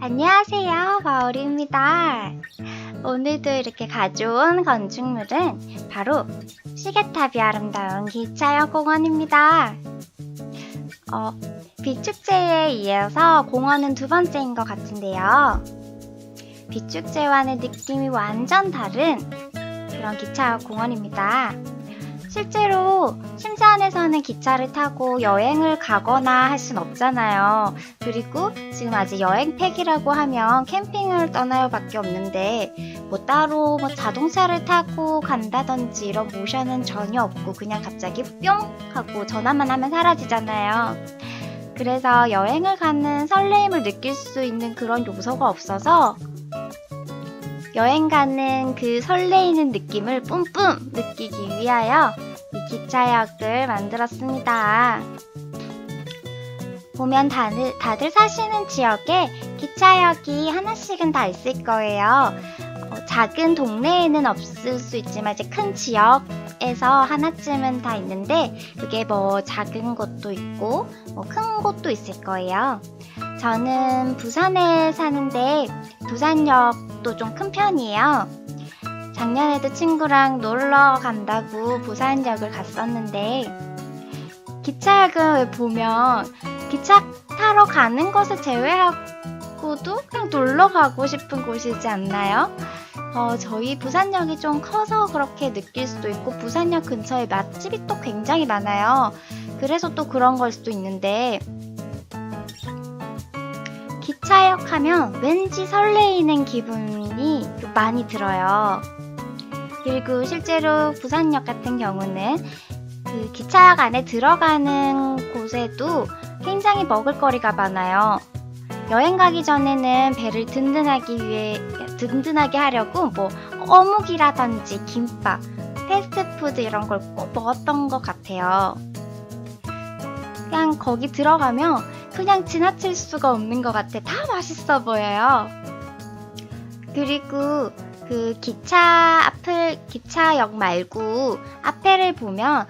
안녕하세요, 바울입니다. 오늘도 이렇게 가져온 건축물은 바로 시계탑이 아름다운 기차역 공원입니다. 어, 비축제에 이어서 공원은 두 번째인 것 같은데요. 비축제와는 느낌이 완전 다른 그런 기차역 공원입니다. 실제로 심사 안에서는 기차를 타고 여행을 가거나 할 순 없잖아요. 그리고 지금 아직 여행팩이라고 하면 캠핑을 떠나요 밖에 없는데 뭐 따로 뭐 자동차를 타고 간다든지 이런 모션은 전혀 없고 그냥 갑자기 뿅 하고 전화만 하면 사라지잖아요. 그래서 여행을 가는 설레임을 느낄 수 있는 그런 요소가 없어서 여행 가는 그 설레이는 느낌을 뿜뿜 느끼기 위하여 이 기차역을 만들었습니다. 보면 다들, 다들 사시는 지역에 기차역이 하나씩은 다 있을 거예요. 어, 작은 동네에는 없을 수 있지만 이제 큰 지역 에서 하나쯤은 다 있는데 그게 뭐 작은 곳도 있고 뭐 큰 곳도 있을 거예요. 저는 부산에 사는데 부산역도 좀 큰 편이에요. 작년에도 친구랑 놀러 간다고 부산역을 갔었는데 기차역을 보면 기차 타러 가는 것을 제외하고도 그냥 놀러 가고 싶은 곳이지 않나요? 어, 저희 부산역이 좀 커서 그렇게 느낄 수도 있고 부산역 근처에 맛집이 또 굉장히 많아요. 그래서 또 그런 걸 수도 있는데 기 차역 하면 왠지 설레이는 기분이 좀 많이 들어요. 그리고 실제로 부산역 같은 경우는 그 기차역 안에 들어가는 곳에도 굉장히 먹을거리가 많아요. 여행 가기 전에는 배를 든든하기 위해 든든하게 하려고 뭐 어묵이라든지 김밥, 패스트푸드 이런 걸 꼭 먹었던 것 같아요. 그냥 거기 들어가면 그냥 지나칠 수가 없는 것 같아. 다 맛있어 보여요. 그리고 그 기차 앞을 기차역 말고 앞에를 보면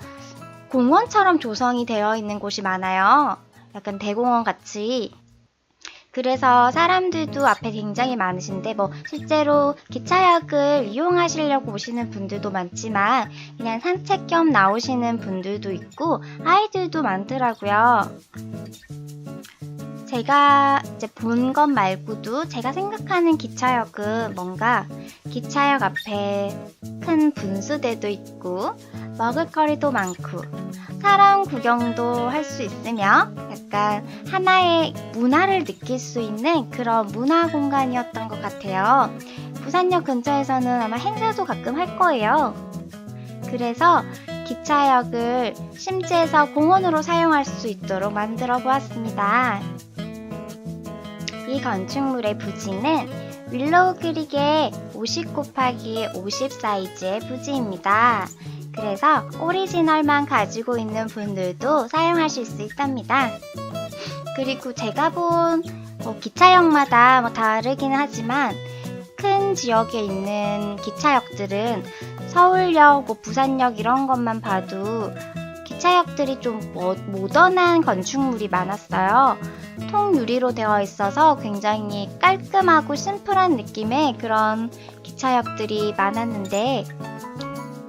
공원처럼 조성이 되어 있는 곳이 많아요. 약간 대공원 같이. 그래서 사람들도 앞에 굉장히 많으신데 뭐 실제로 기차역을 이용하시려고 오시는 분들도 많지만 그냥 산책 겸 나오시는 분들도 있고 아이들도 많더라고요. 제가 이제 본 것 말고도 제가 생각하는 기차역은 뭔가 기차역 앞에 큰 분수대도 있고 먹을거리도 많고 사람 구경도 할 수 있으며 약간 하나의 문화를 느낄 수 있는 그런 문화 공간이었던 것 같아요. 부산역 근처에서는 아마 행사도 가끔 할 거예요. 그래서 기차역을 심지에서 공원으로 사용할 수 있도록 만들어 보았습니다. 이 건축물의 부지는 윌로우 크릭의 50 곱하기 50 사이즈의 부지입니다. 그래서 오리지널만 가지고 있는 분들도 사용하실 수 있답니다. 그리고 제가 본 뭐 기차역마다 뭐 다르긴 하지만 큰 지역에 있는 기차역들은 서울역, 뭐 부산역 이런 것만 봐도 기차역들이 좀 모, 모던한 건축물이 많았어요. 통유리로 되어 있어서 굉장히 깔끔하고 심플한 느낌의 그런 기차역들이 많았는데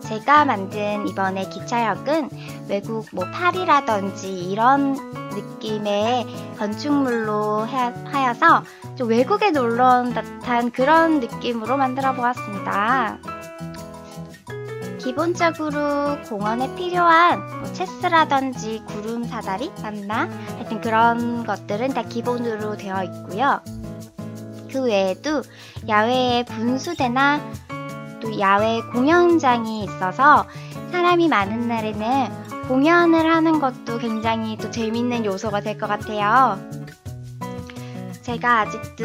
제가 만든 이번에 기차역은 외국 뭐 파리라든지 이런 느낌의 건축물로 하- 하여서 좀 외국에 놀러 온 듯한 그런 느낌으로 만들어 보았습니다. 기본적으로 공원에 필요한 뭐 체스라든지 구름 사다리 맞나? 하여튼 그런 것들은 다 기본으로 되어 있고요. 그 외에도 야외에 분수대나 또 야외 공연장이 있어서 사람이 많은 날에는 공연을 하는 것도 굉장히 또 재밌는 요소가 될 것 같아요. 제가 아직도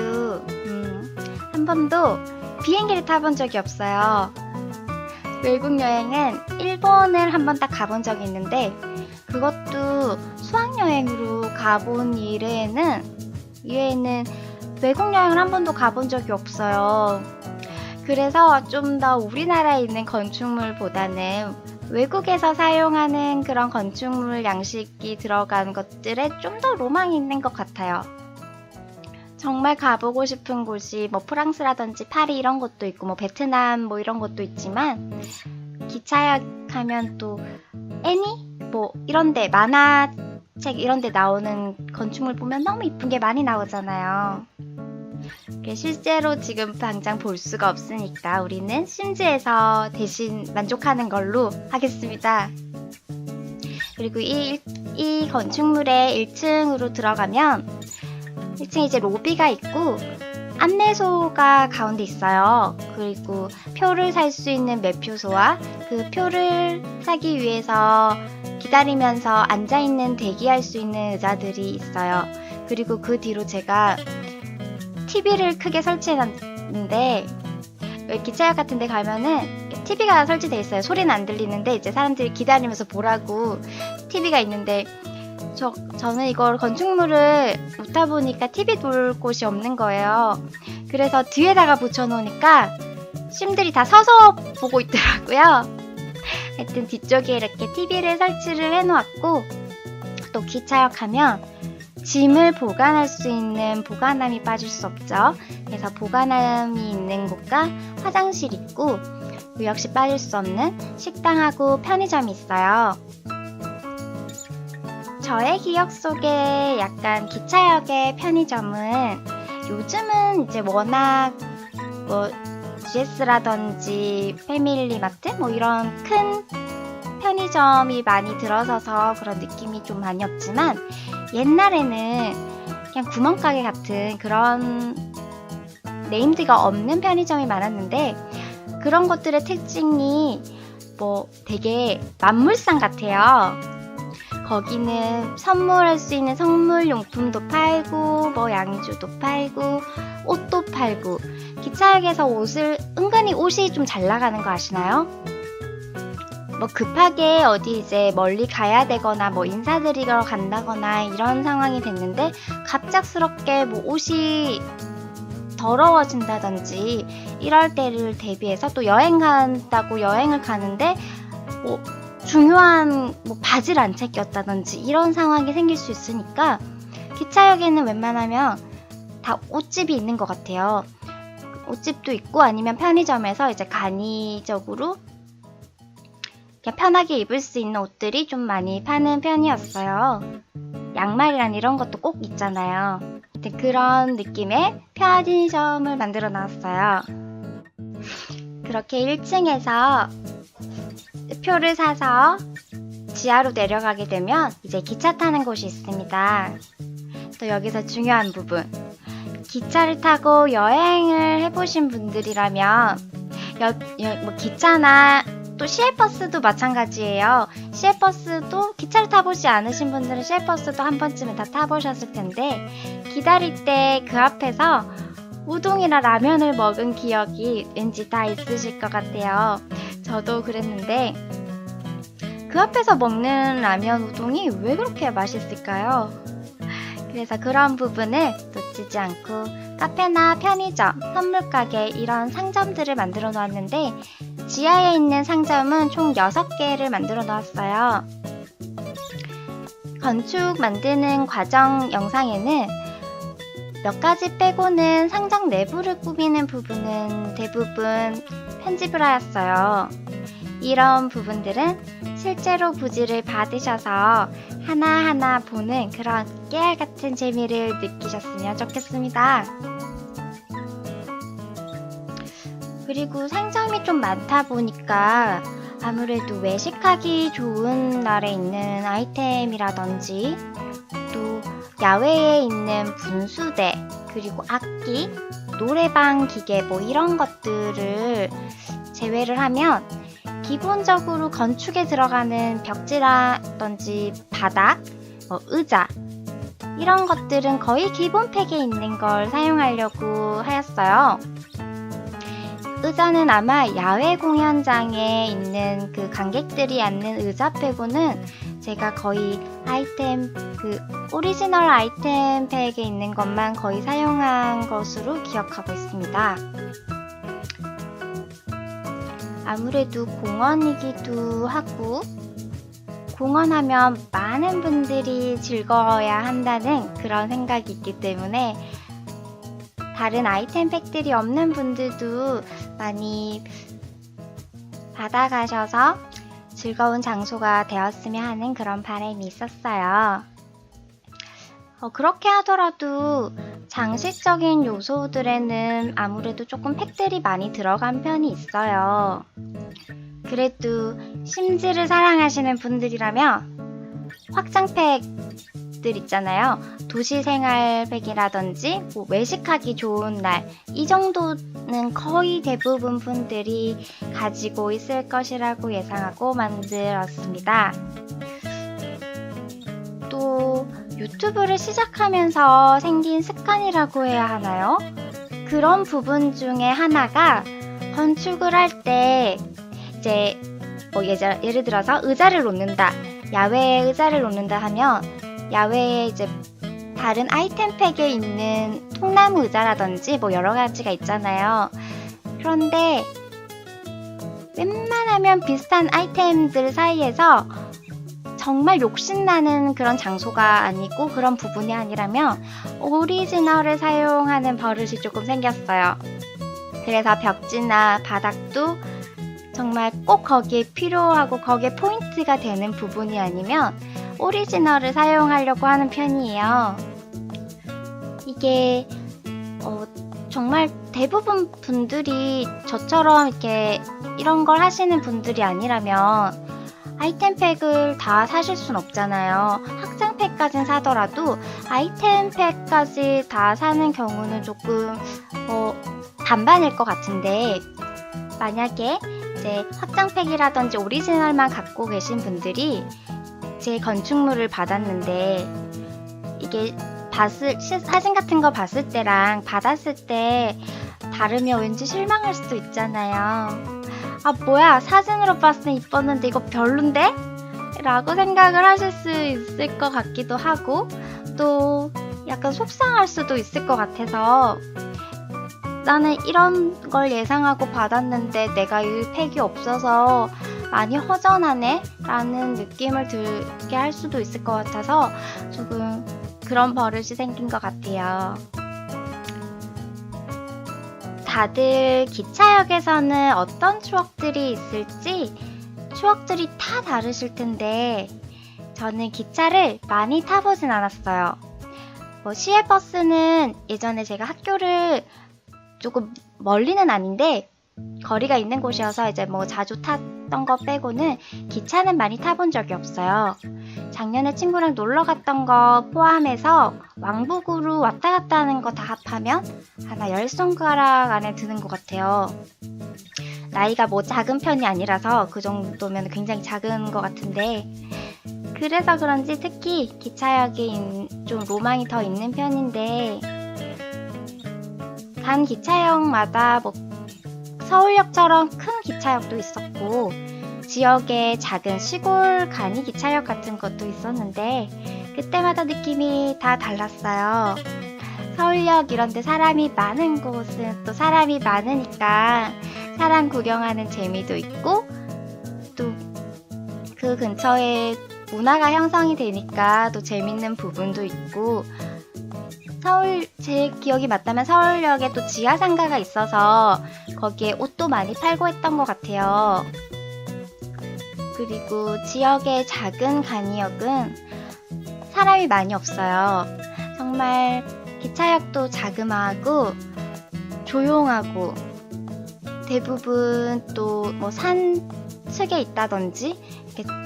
음, 한 번도 비행기를 타본 적이 없어요. 외국 여행은 일본을 한 번 딱 가본 적이 있는데 그것도 수학여행으로 가본 이래에는 이외에는 외국 여행을 한 번도 가본 적이 없어요. 그래서 좀 더 우리나라에 있는 건축물보다는 외국에서 사용하는 그런 건축물 양식이 들어간 것들에 좀 더 로망이 있는 것 같아요. 정말 가보고 싶은 곳이 뭐 프랑스라든지 파리 이런 것도 있고 뭐 베트남 뭐 이런 것도 있지만 기차역 하면 또 애니 뭐 이런데 만화책 이런데 나오는 건축물 보면 너무 이쁜 게 많이 나오잖아요. 실제로 지금 당장 볼 수가 없으니까 우리는 심지에서 대신 만족하는 걸로 하겠습니다. 그리고 이, 이 건축물의 1층으로 들어가면 1층에 이제 로비가 있고 안내소가 가운데 있어요. 그리고 표를 살 수 있는 매표소와 그 표를 사기 위해서 기다리면서 앉아있는 대기할 수 있는 의자들이 있어요. 그리고 그 뒤로 제가 TV를 크게 설치해놨는데 왜 기차역 같은 데 가면은 TV가 설치돼 있어요. 소리는 안 들리는데 이제 사람들이 기다리면서 보라고 TV가 있는데 저, 저는 이걸 건축물을 웃다 보니까 TV 돌 곳이 없는 거예요. 그래서 뒤에다가 붙여놓으니까 심들이 다 서서 보고 있더라고요. 하여튼 뒤쪽에 이렇게 TV를 설치를 해놓았고 또 기차역 하면 짐을 보관할 수 있는 보관함이 빠질 수 없죠. 그래서 보관함이 있는 곳과 화장실 있고 그 역시 빠질 수 없는 식당하고 편의점이 있어요. 저의 기억 속에 약간 기차역의 편의점은 요즘은 이제 워낙 뭐 GS라든지 패밀리마트 뭐 이런 큰 편의점이 많이 들어서서 그런 느낌이 좀 많이 없지만 옛날에는 그냥 구멍가게 같은 그런 네임드가 없는 편의점이 많았는데 그런 것들의 특징이 뭐 되게 만물상 같아요. 거기는 선물할 수 있는 선물 용품도 팔고 뭐 양주도 팔고 옷도 팔고 기차역에서 옷을 은근히 옷이 좀 잘 나가는 거 아시나요? 뭐 급하게 어디 이제 멀리 가야 되거나 뭐 인사드리러 간다거나 이런 상황이 됐는데 갑작스럽게 뭐 옷이 더러워진다든지 이럴 때를 대비해서 또 여행 간다고 여행을 가는데 뭐 중요한 뭐 바지를 안 챙겼다든지 이런 상황이 생길 수 있으니까 기차역에는 웬만하면 다 옷집이 있는 것 같아요. 옷집도 있고 아니면 편의점에서 이제 간이적으로 그냥 편하게 입을 수 있는 옷들이 좀 많이 파는 편이었어요. 양말이란 이런 것도 꼭 있잖아요. 그런 느낌의 편의점을 만들어 놨어요. 그렇게 1층에서 표를 사서 지하로 내려가게 되면 이제 기차 타는 곳이 있습니다. 또 여기서 중요한 부분. 기차를 타고 여행을 해보신 분들이라면 여, 여, 뭐 기차나 또 시외버스도 마찬가지예요. 시외버스도 기차를 타보지 않으신 분들은 시외버스도 한 번쯤은 다 타보셨을 텐데 기다릴 때 그 앞에서 우동이나 라면을 먹은 기억이 왠지 다 있으실 것 같아요. 저도 그랬는데 그 앞에서 먹는 라면 우동이 왜 그렇게 맛있을까요? 그래서 그런 부분을 놓치지 않고 카페나 편의점, 선물가게 이런 상점들을 만들어 놓았는데 지하에 있는 상점은 총 6개를 만들어 놓았어요. 건축 만드는 과정 영상에는 몇 가지 빼고는 상점 내부를 꾸미는 부분은 대부분 편집을 하였어요. 이런 부분들은 실제로 부지를 받으셔서 하나하나 보는 그런 깨알 같은 재미를 느끼셨으면 좋겠습니다. 그리고 상점이 좀 많다 보니까 아무래도 외식하기 좋은 날에 있는 아이템이라든지 또 야외에 있는 분수대 그리고 악기 노래방 기계 뭐 이런 것들을 제외를 하면 기본적으로 건축에 들어가는 벽지라든지 바닥, 뭐 의자 이런 것들은 거의 기본 팩에 있는 걸 사용하려고 하였어요. 의자는 아마 야외 공연장에 있는 그 관객들이 앉는 의자 빼고는 제가 거의 아이템 그 오리지널 아이템 팩에 있는 것만 거의 사용한 것으로 기억하고 있습니다. 아무래도 공원이기도 하고 공원하면 많은 분들이 즐거워야 한다는 그런 생각이 있기 때문에 다른 아이템 팩들이 없는 분들도 많이 받아가셔서 즐거운 장소가 되었으면 하는 그런 바람이 있었어요. 어, 그렇게 하더라도 장식적인 요소들에는 아무래도 조금 팩들이 많이 들어간 편이 있어요. 그래도 심지를 사랑하시는 분들이라면 확장팩들 있잖아요. 도시생활팩이라든지 뭐 외식하기 좋은 날 이 정도는 거의 대부분 분들이 가지고 있을 것이라고 예상하고 만들었습니다. 또 유튜브를 시작하면서 생긴 습관이라고 해야 하나요? 그런 부분 중에 하나가 건축을 할 때 이제 뭐 예를, 예를 들어서 의자를 놓는다 야외에 의자를 놓는다 하면 야외에 이제 다른 아이템 팩에 있는 통나무 의자라든지 뭐 여러 가지가 있잖아요. 그런데 웬만하면 비슷한 아이템들 사이에서 정말 욕심나는 그런 장소가 아니고 그런 부분이 아니라면 오리지널을 사용하는 버릇이 조금 생겼어요. 그래서 벽지나 바닥도 정말 꼭 거기에 필요하고 거기에 포인트가 되는 부분이 아니면 오리지널을 사용하려고 하는 편이에요. 이게 어, 정말 대부분 분들이 저처럼 이렇게 이런 걸 하시는 분들이 아니라면 아이템팩을 다 사실 순 없잖아요. 확장팩까진 사더라도 아이템팩까지 다 사는 경우는 조금 어, 반반일 것 같은데 만약에 이제 확장팩이라든지 오리지널만 갖고 계신 분들이 제 건축물을 받았는데 이게 봤을 시- 사진 같은 거 봤을 때랑 받았을 때 다르면 왠지 실망할 수도 있잖아요. 아 뭐야 사진으로 봤을 때 이뻤는데 이거 별론데? 라고 생각을 하실 수 있을 것 같기도 하고 또 약간 속상할 수도 있을 것 같아서 나는 이런 걸 예상하고 받았는데 내가 이 팩이 없어서 많이 허전하네? 라는 느낌을 들게 할 수도 있을 것 같아서 조금 그런 버릇이 생긴 것 같아요. 다들 기차역에서는 어떤 추억들이 있을지 추억들이 다 다르실 텐데 저는 기차를 많이 타보진 않았어요. 뭐 시외버스는 예전에 제가 학교를 조금 멀리는 아닌데 거리가 있는 곳이어서 이제 뭐 자주 탔 던 거 빼고는 기차는 많이 타본 적이 없어요. 작년에 친구랑 놀러 갔던 거 포함해서 왕복으로 왔다 갔다 하는 거 다 합하면 하나 열 손가락 안에 드는 것 같아요. 나이가 뭐 작은 편이 아니라서 그 정도면 굉장히 작은 것 같은데 그래서 그런지 특히 기차역에 인- 좀 로망이 더 있는 편인데 간 기차역마다 뭐 서울역처럼 큰 기차역도 있었고 지역에 작은 시골 간이 기차역 같은 것도 있었는데 그때마다 느낌이 다 달랐어요. 서울역 이런 데 사람이 많은 곳은 또 사람이 많으니까 사람 구경하는 재미도 있고 또 그 근처에 문화가 형성이 되니까 또 재밌는 부분도 있고 서울 제 기억이 맞다면 서울역에 또 지하 상가가 있어서 거기에 옷도 많이 팔고 했던 것 같아요. 그리고 지역의 작은 간이역은 사람이 많이 없어요. 정말 기차역도 자그마하고 조용하고 대부분 또 뭐 산 측에 있다든지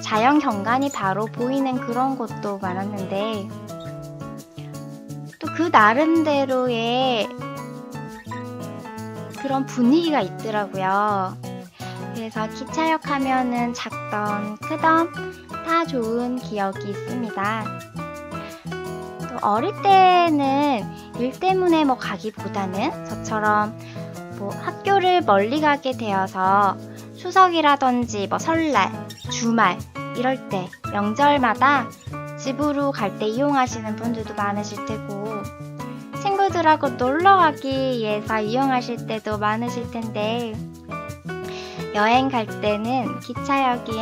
자연 경관이 바로 보이는 그런 곳도 많았는데 또 그 나름대로의 그런 분위기가 있더라고요. 그래서 기차역 하면은 작던 크던 다 좋은 기억이 있습니다. 또 어릴 때는 일 때문에 뭐 가기보다는 저처럼 뭐 학교를 멀리 가게 되어서 추석이라든지 뭐 설날, 주말 이럴 때 명절마다 집으로 갈 때 이용하시는 분들도 많으실 테고 친구들하고 놀러 가기 위해서 이용하실 때도 많으실 텐데 여행 갈 때는 기차역이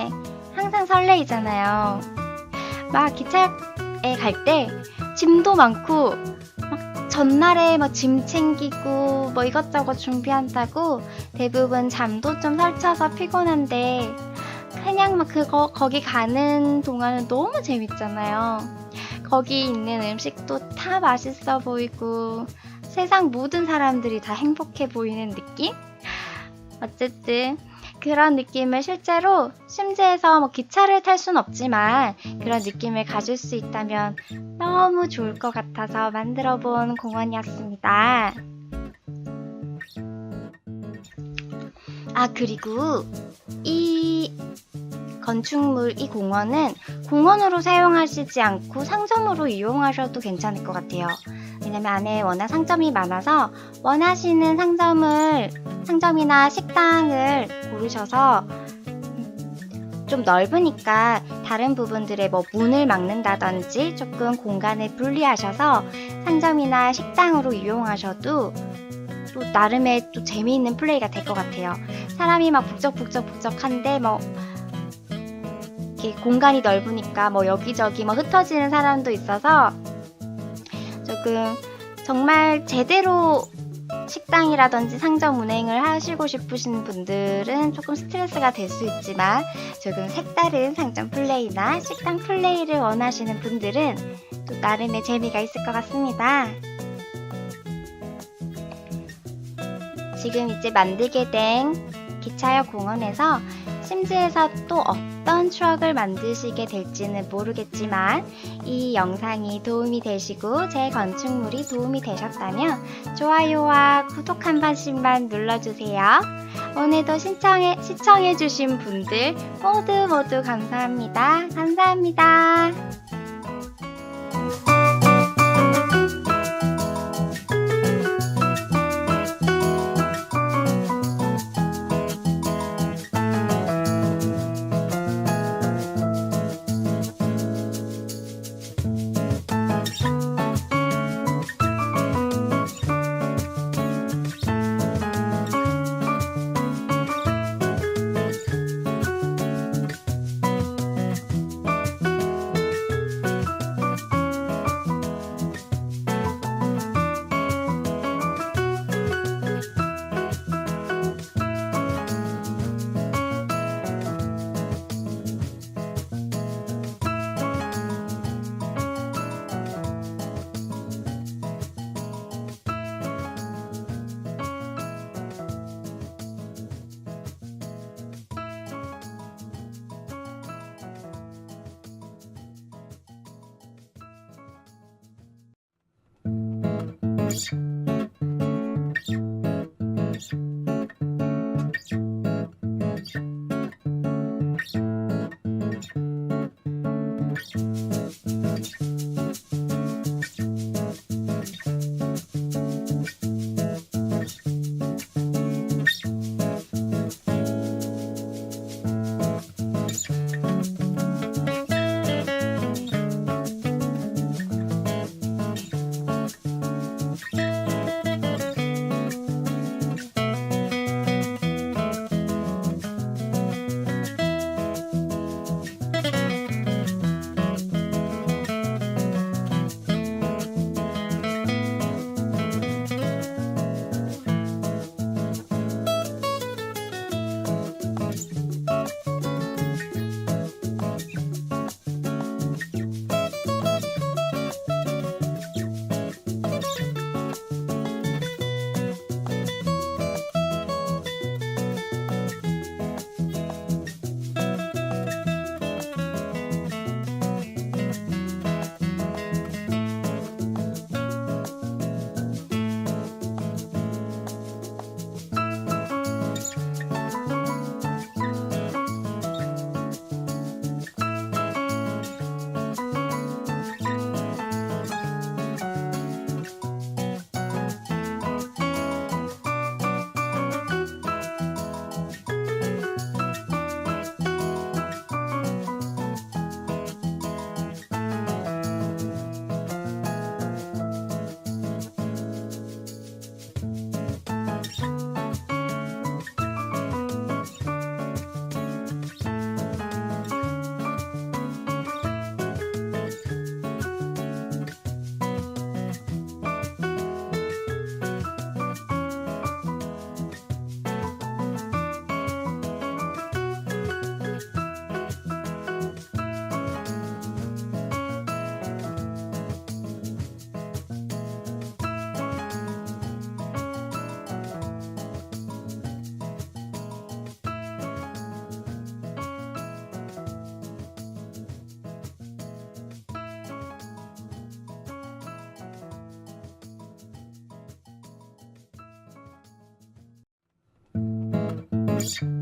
항상 설레이잖아요. 막 기차역에 갈 때 짐도 많고 막 전날에 뭐 짐 챙기고 뭐 이것저것 준비한다고 대부분 잠도 좀 설쳐서 피곤한데 그냥 막 그거 거기 가는 동안은 너무 재밌잖아요. 거기 있는 음식도 다 맛있어 보이고 세상 모든 사람들이 다 행복해 보이는 느낌? 어쨌든 그런 느낌을 실제로 심지에서 뭐 기차를 탈 순 없지만 그런 느낌을 가질 수 있다면 너무 좋을 것 같아서 만들어 본 공원이었습니다. 아, 그리고 이 건축물, 이 공원은 공원으로 사용하시지 않고 상점으로 이용하셔도 괜찮을 것 같아요. 왜냐면 안에 워낙 상점이 많아서 원하시는 상점을, 상점이나 식당을 고르셔서 좀 넓으니까 다른 부분들의 뭐 문을 막는다든지 조금 공간을 분리하셔서 상점이나 식당으로 이용하셔도 또 나름의 또 재미있는 플레이가 될 것 같아요. 사람이 막 북적북적 북적한데 뭐 이렇게 공간이 넓으니까 뭐 여기저기 뭐 흩어지는 사람도 있어서 조금 정말 제대로 식당이라든지 상점 운행을 하시고 싶으신 분들은 조금 스트레스가 될 수 있지만 조금 색다른 상점 플레이나 식당 플레이를 원하시는 분들은 또 나름의 재미가 있을 것 같습니다. 지금 이제 만들게 된 기차역 공원에서 심지에서 또 어 떤 추억을 만드시게 될지는 모르겠지만 이 영상이 도움이 되시고 제 건축물이 도움이 되셨다면 좋아요와 구독 한 번씩만 눌러주세요. 오늘도 신청해, 시청해주신 분들 모두 모두 감사합니다. 감사합니다. Adiós.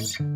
음.